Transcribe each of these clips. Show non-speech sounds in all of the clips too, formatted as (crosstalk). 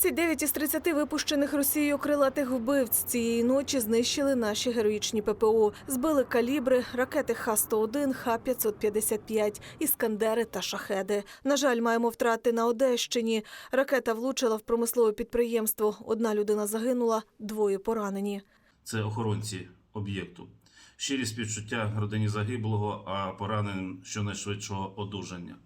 29 із 30 випущених Росією крилатих вбивць цієї ночі знищили наші героїчні ППО. Збили калібри, ракети Х-101, Х-555, іскандери та шахеди. На жаль, маємо втрати на Одещині. Ракета влучила в промислове підприємство. Одна людина загинула, двоє поранені. це охоронці об'єкту. Щирі співчуття родині загиблого, а пораненим щонайшвидшого одужання.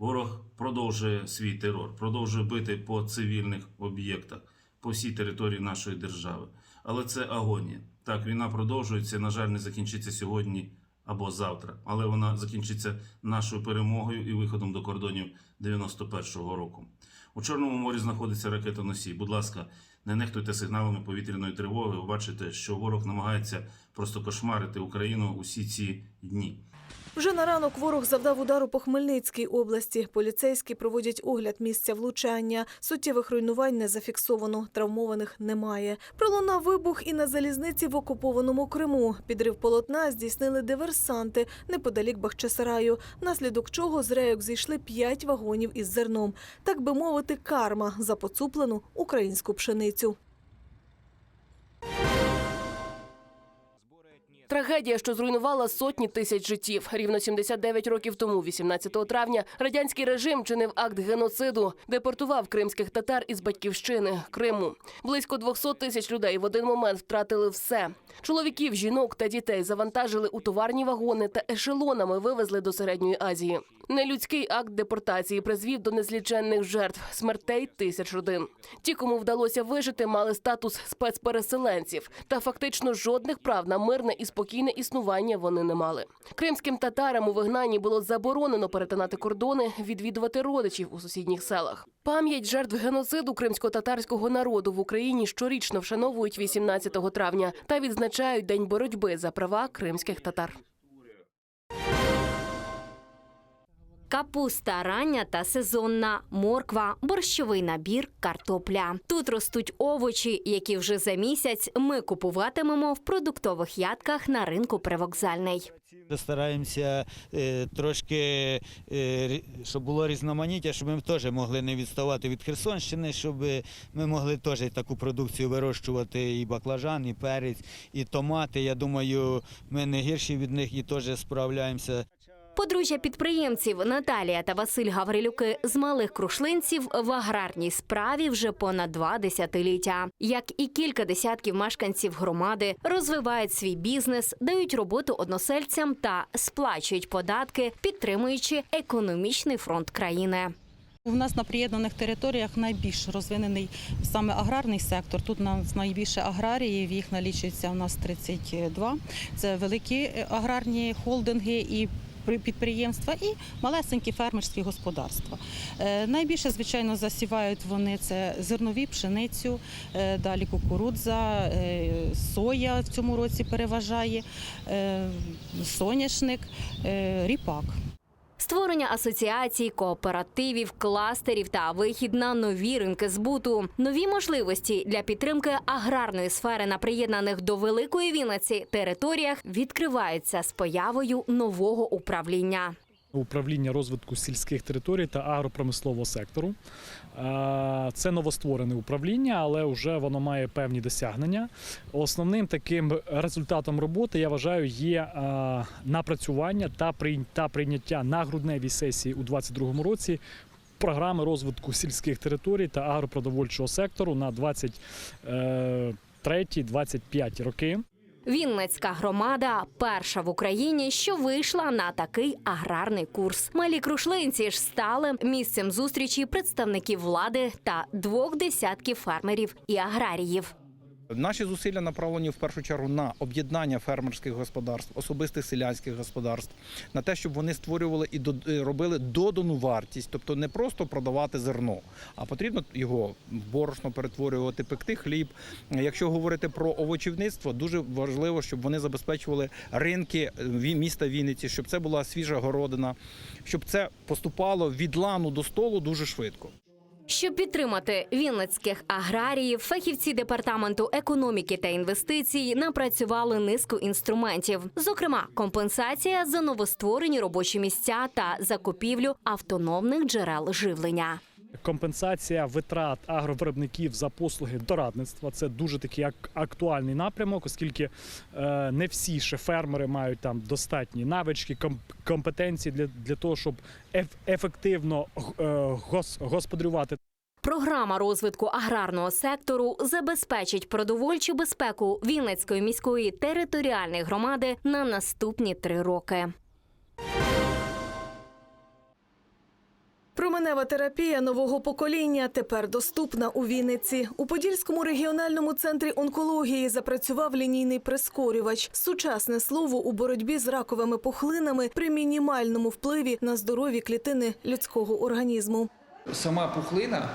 Ворог продовжує свій терор, продовжує бити по цивільних об'єктах по всій території нашої держави. Але це агонія. Так, війна продовжується, на жаль, не закінчиться сьогодні або завтра, але вона закінчиться нашою перемогою і виходом до кордонів 91-го року. У Чорному морі знаходиться ракетоносій. Будь ласка, не нехтуйте сигналами повітряної тривоги. Ви бачите, що ворог намагається просто кошмарити Україну усі ці дні. Вже на ранок ворог завдав удару по Хмельницькій області. Поліцейські проводять огляд місця влучання. Суттєвих руйнувань не зафіксовано, травмованих немає. Пролунав вибух і на залізниці в окупованому Криму. Підрив полотна здійснили диверсанти неподалік Бахчисараю, внаслідок чого з рейок зійшли п'ять вагонів із зерном. Так би мовити, карма за поцуплену українську пшеницю. Трагедія, що зруйнувала сотні тисяч життів. Рівно 79 років тому, 18 травня, радянський режим чинив акт геноциду, депортував кримських татар із батьківщини Криму. Близько 200 тисяч людей в один момент втратили все. Чоловіків, жінок та дітей завантажили у товарні вагони та ешелонами вивезли до середньої Азії. Нелюдський акт депортації призвів до незліченних жертв, смертей тисяч родин. Ті, кому вдалося вижити, мали статус спецпереселенців, та фактично жодних прав на мирне і спокійне існування вони не мали. Кримським татарам у вигнанні було заборонено перетинати кордони, відвідувати родичів у сусідніх селах. Пам'ять жертв геноциду кримсько-татарського народу в Україні щорічно вшановують 18 травня та відзначають День боротьби за права кримських татар. Капуста рання та сезонна, морква, борщовий набір, картопля. Тут ростуть овочі, які вже за місяць ми купуватимемо в продуктових ядках на ринку привокзальний. Стараємося е, трошки, е, щоб було різноманіття, щоб ми теж могли не відставати від Херсонщини, щоб ми могли теж таку продукцію вирощувати і баклажан, і перець, і томати. Я думаю, ми не гірші від них і теж справляємося. Подружжя підприємців Наталія та Василь Гаврилюки з малих крушлинців в аграрній справі вже понад два десятиліття. Як і кілька десятків мешканців громади розвивають свій бізнес, дають роботу односельцям та сплачують податки, підтримуючи економічний фронт країни. У нас на приєднаних територіях найбільш розвинений саме аграрний сектор. Тут нас найбільше аграріїв, їх налічується у нас 32. Це великі аграрні холдинги і підприємства і малесенькі фермерські господарства. Е, Найбільше, звичайно, засівають вони це зернові, пшеницю, е, далі кукурудза, е, соя в цьому році переважає, соняшник, ріпак. Створення асоціацій, кооперативів, кластерів та вихід на нові ринки збуту, нові можливості для підтримки аграрної сфери на приєднаних до великої Вінниці територіях відкриваються з появою нового управління. Управління розвитку сільських територій та агропромислового сектору. Е, Це новостворене управління, але вже воно має певні досягнення. Основним таким результатом роботи я вважаю є е, напрацювання та прийняття на грудневій сесії у 2022 році. Програми розвитку сільських територій та агропродовольчого сектору на 23-25 роки. Вінницька громада перша в Україні, що вийшла на такий аграрний курс. Малі крушлинці ж стали місцем зустрічі представників влади та двох десятків фермерів і аграріїв. Наші зусилля направлені в першу чергу на об'єднання фермерських господарств, особистих селянських господарств, на те, щоб вони створювали і до- робили додану вартість, тобто не просто продавати зерно, а потрібно його борошно перетворювати, пекти хліб. Якщо говорити про овочівництво, дуже важливо, щоб вони забезпечували ринки е, міста Вінниці, щоб це була свіжа городина, щоб це поступало від лану до столу дуже швидко. Щоб підтримати вінницьких аграріїв, фахівці департаменту економіки та інвестицій напрацювали низку інструментів, зокрема, компенсація за новостворені робочі місця та закупівлю автономних джерел живлення. Компенсація витрат агровиробників за послуги дорадництва це дуже такий ак- актуальний напрямок, оскільки е, не всі ще фермери мають там достатні навички, ком- компетенції для, для того, щоб еф- ефективно е, господарювати Програма розвитку аграрного сектору забезпечить продовольчу безпеку Вінницької міської територіальної громади на наступні три роки. Променева терапія нового покоління тепер доступна у Вінниці. У Подільському регіональному центрі онкології запрацював лінійний прискорювач. Сучасне слово у боротьбі з раковими пухлинами при мінімальному впливі на здорові клітини людського організму. сама пухлина,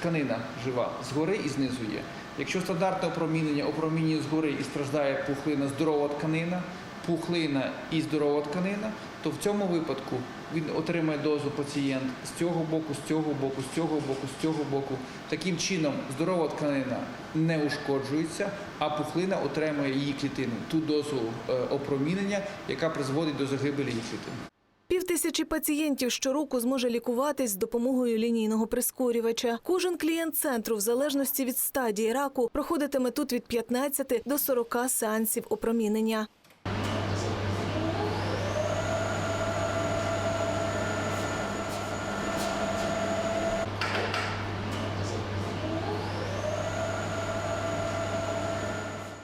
тканина жива, згори і знизу є. Якщо стандартне опромінення опромінює згори і страждає пухлина, здорова тканина, пухлина і здорова тканина, то в цьому випадку він отримає дозу пацієнт з цього боку, з цього боку, з цього боку, з цього боку. Таким чином здорова тканина не ушкоджується, а пухлина отримує її клітини, ту дозу е, опромінення, яка призводить до загибелі її клітин. Півтисячі пацієнтів щороку зможе лікуватись з допомогою лінійного прискорювача. Кожен клієнт центру, в залежності від стадії раку, проходитиме тут від 15 до 40 сеансів опромінення.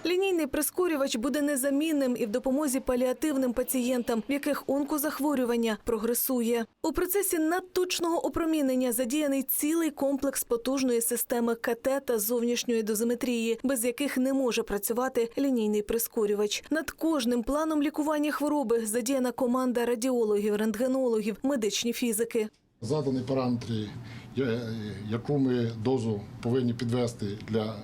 Лінійний прискорювач буде незамінним і в допомозі паліативним пацієнтам, в яких онкозахворювання прогресує. У процесі надточного опромінення задіяний цілий комплекс потужної системи КТ та зовнішньої дозиметрії, без яких не може працювати лінійний прискорювач. Над кожним планом лікування хвороби задіяна команда радіологів, рентгенологів, медичні фізики. Задані параметри, яку ми дозу повинні підвести для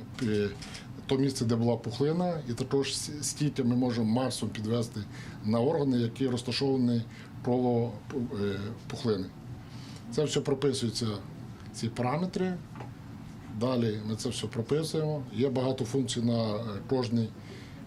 е, того місця, де була пухлина, і також стільки ми можемо Марсом підвести на органи, які розташовані коло е, пухлини. Це все прописується, ці параметри. Далі ми це все прописуємо. Є багато функцій на е, кожний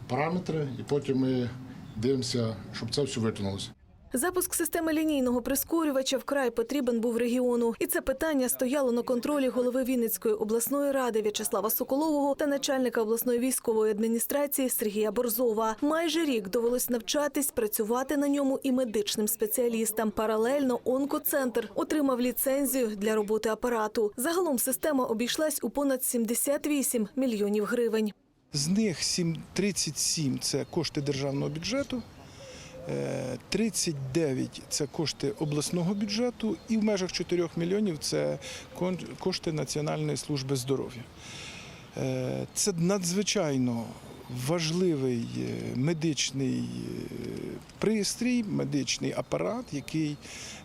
параметр, і потім ми дивимося, щоб це все виконалося. Запуск системи лінійного прискорювача вкрай потрібен був регіону, і це питання стояло на контролі голови Вінницької обласної ради В'ячеслава Соколового та начальника обласної військової адміністрації Сергія Борзова. Майже рік довелось навчатись працювати на ньому і медичним спеціалістам. Паралельно онкоцентр отримав ліцензію для роботи апарату. Загалом система обійшлась у понад 78 мільйонів гривень. З них сім- 37 – це кошти державного бюджету, 39 – це кошти обласного бюджету і в межах 4 мільйонів – це кошти Національної служби здоров'я. Е, Це надзвичайно важливий е, медичний е, пристрій, медичний апарат, який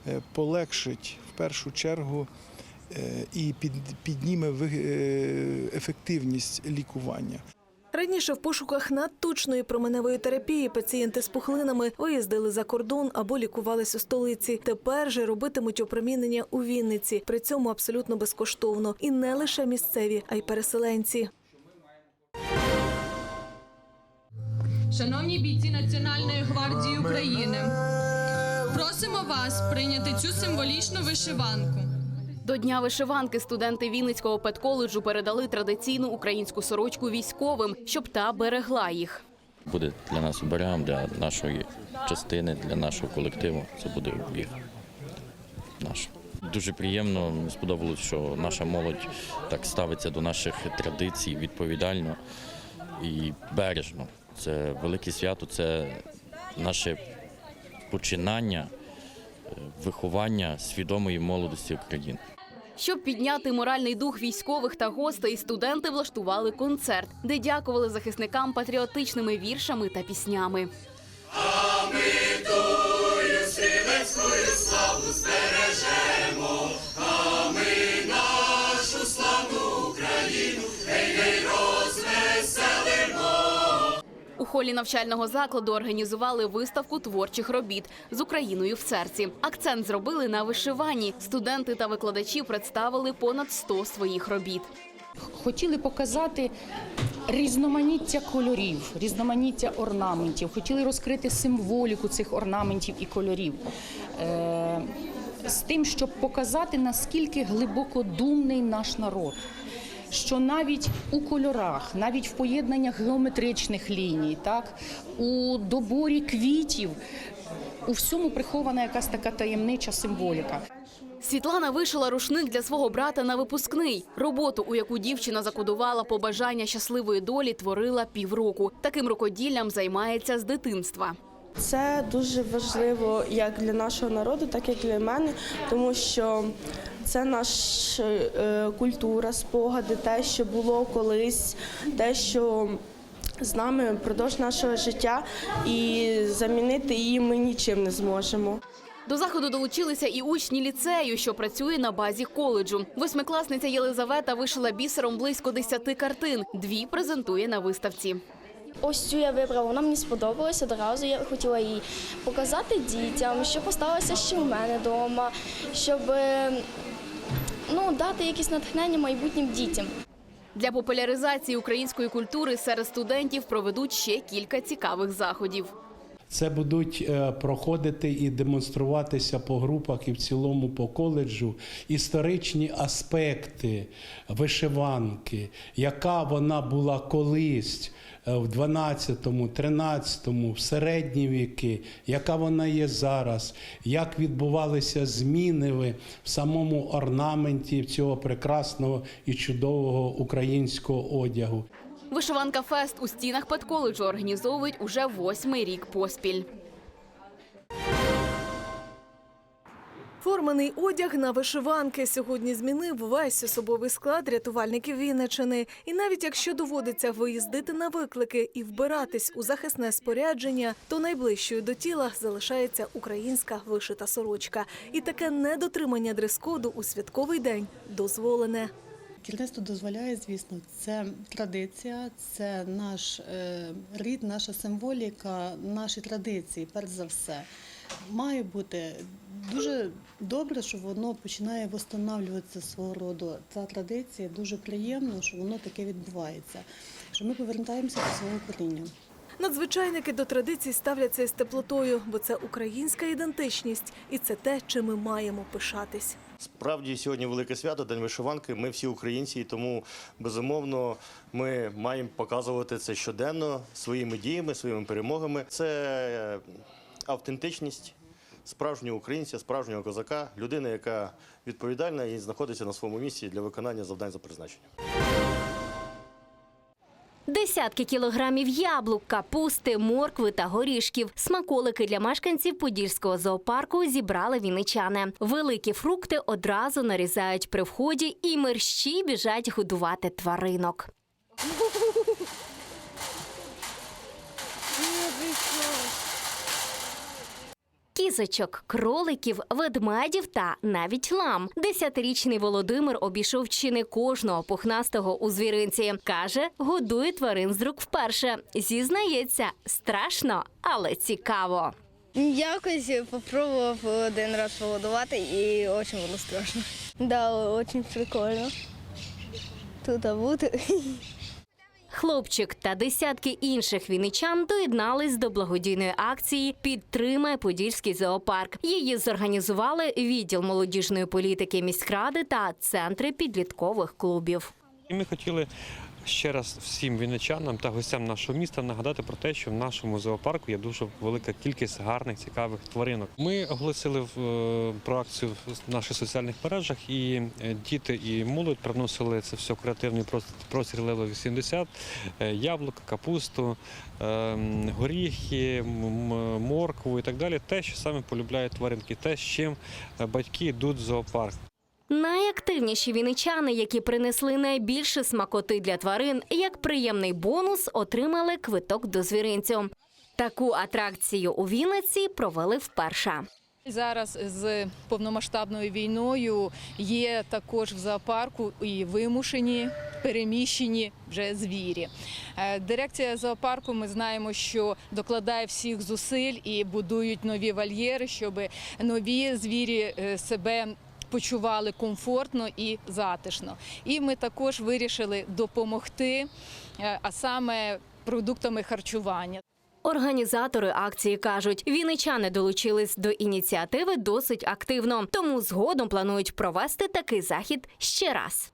е, полегшить в першу чергу е, і підніме е, ефективність лікування. Раніше в пошуках надточної променевої терапії пацієнти з пухлинами виїздили за кордон або лікувались у столиці. Тепер же робитимуть опромінення у Вінниці, при цьому абсолютно безкоштовно. І не лише місцеві, а й переселенці. Шановні бійці Національної гвардії України, просимо вас прийняти цю символічну вишиванку. До дня вишиванки студенти Вінницького педколеджу передали традиційну українську сорочку військовим, щоб та берегла їх. буде для нас оберегом, для нашої частини, для нашого колективу. Це буде обіг наш. Дуже приємно, сподобалось, що наша молодь так ставиться до наших традицій відповідально і бережно. Це велике свято, це наше починання е, виховання свідомої молодості України. Щоб підняти моральний дух військових та гостей, студенти влаштували концерт, де дякували захисникам патріотичними віршами та піснями. У холі навчального закладу організували виставку творчих робіт з Україною в серці. Акцент зробили на вишиванні. Студенти та викладачі представили понад 100 своїх робіт. Хотіли показати різноманіття кольорів, різноманіття орнаментів, хотіли розкрити символіку цих орнаментів і кольорів. Е, з тим, щоб показати, наскільки глибокодумний наш народ. Що навіть у кольорах, навіть в поєднаннях геометричних ліній, так у доборі квітів, у всьому прихована якась така таємнича символіка. Світлана вишила рушник для свого брата на випускний. Роботу, у яку дівчина закодувала побажання щасливої долі, творила півроку. Таким рукоділлям займається з дитинства. Це дуже важливо як для нашого народу, так і для мене, тому що це наша е, культура, спогади, те, що було колись, те, що з нами впродовж нашого життя, і замінити її ми нічим не зможемо. До заходу долучилися і учні ліцею, що працює на базі коледжу. Восьмикласниця Єлизавета вишила бісером близько десяти картин. Дві презентує на виставці. Ось цю я вибрала, вона мені сподобалась одразу. Я хотіла її показати дітям, щоб осталося ще в мене вдома, щоб ну, дати якесь натхнення майбутнім дітям. Для популяризації української культури серед студентів проведуть ще кілька цікавих заходів. Це будуть е, проходити і демонструватися по групах і в цілому по коледжу історичні аспекти вишиванки, яка вона була колись е, в 12-му, 13-му, в середні віки, яка вона є зараз, як відбувалися зміни в самому орнаменті цього прекрасного і чудового українського одягу. Вишиванка Фест у стінах педколеджу організовують уже восьмий рік поспіль. Форманий одяг на вишиванки сьогодні змінив весь особовий склад рятувальників Вінничини. І навіть якщо доводиться виїздити на виклики і вбиратись у захисне спорядження, то найближчою до тіла залишається українська вишита сорочка. І таке недотримання дрес-коду у святковий день дозволене. Керівництво дозволяє, звісно, це традиція, це наш е, рід, наша символіка, наші традиції, перш за все. Має бути дуже добре, що воно починає встановлюватися свого роду. Ця традиція дуже приємно, що воно таке відбувається. Що ми повертаємося до свого коріння. Надзвичайники до традицій ставляться із теплотою, бо це українська ідентичність, і це те, чим ми маємо пишатись. Справді сьогодні велике свято, день вишиванки. Ми всі українці, і тому безумовно ми маємо показувати це щоденно своїми діями, своїми перемогами. Це автентичність справжнього українця, справжнього козака, людина, яка відповідальна і знаходиться на своєму місці для виконання завдань за призначенням. Десятки кілограмів яблук, капусти, моркви та горішків. Смаколики для мешканців Подільського зоопарку зібрали вінничани. Великі фрукти одразу нарізають при вході, і мерщі біжать годувати тваринок. (laughs) Кізочок, кроликів, ведмедів та навіть лам. Десятирічний Володимир обійшов чи не кожного пухнастого у звіринці. Каже, годує тварин з рук вперше. Зізнається, страшно, але цікаво. Якось попробував один раз погодувати і дуже було страшно. Да, дуже прикольно. Тут бути. (laughs) Хлопчик та десятки інших віничан доєднались до благодійної акції Підтримай Подільський зоопарк. Її зорганізували відділ молодіжної політики міськради та центри підліткових клубів. Ми хотіли ще раз всім вінничанам та гостям нашого міста нагадати про те, що в нашому зоопарку є дуже велика кількість гарних, цікавих тваринок. Ми оголосили е, про акцію в наших соціальних мережах, і е, діти і молодь приносили це все креативний прос- простір Лево 80, е, яблука, капусту, е, горіхи, моркву і так далі. Те, що саме полюбляють тваринки, те, з чим батьки йдуть в зоопарк. Найактивніші вінничани, які принесли найбільше смакоти для тварин, як приємний бонус, отримали квиток до звіринцю. Таку атракцію у Вінниці провели вперше. Зараз з повномасштабною війною є також в зоопарку і вимушені переміщені вже звірі. Е, Дирекція зоопарку ми знаємо, що докладає всіх зусиль і будують нові вольєри, щоб нові звірі е, себе почували комфортно і затишно. І ми також вирішили допомогти, е, а саме продуктами харчування. Організатори акції кажуть, вінничани долучились до ініціативи досить активно, тому згодом планують провести такий захід ще раз.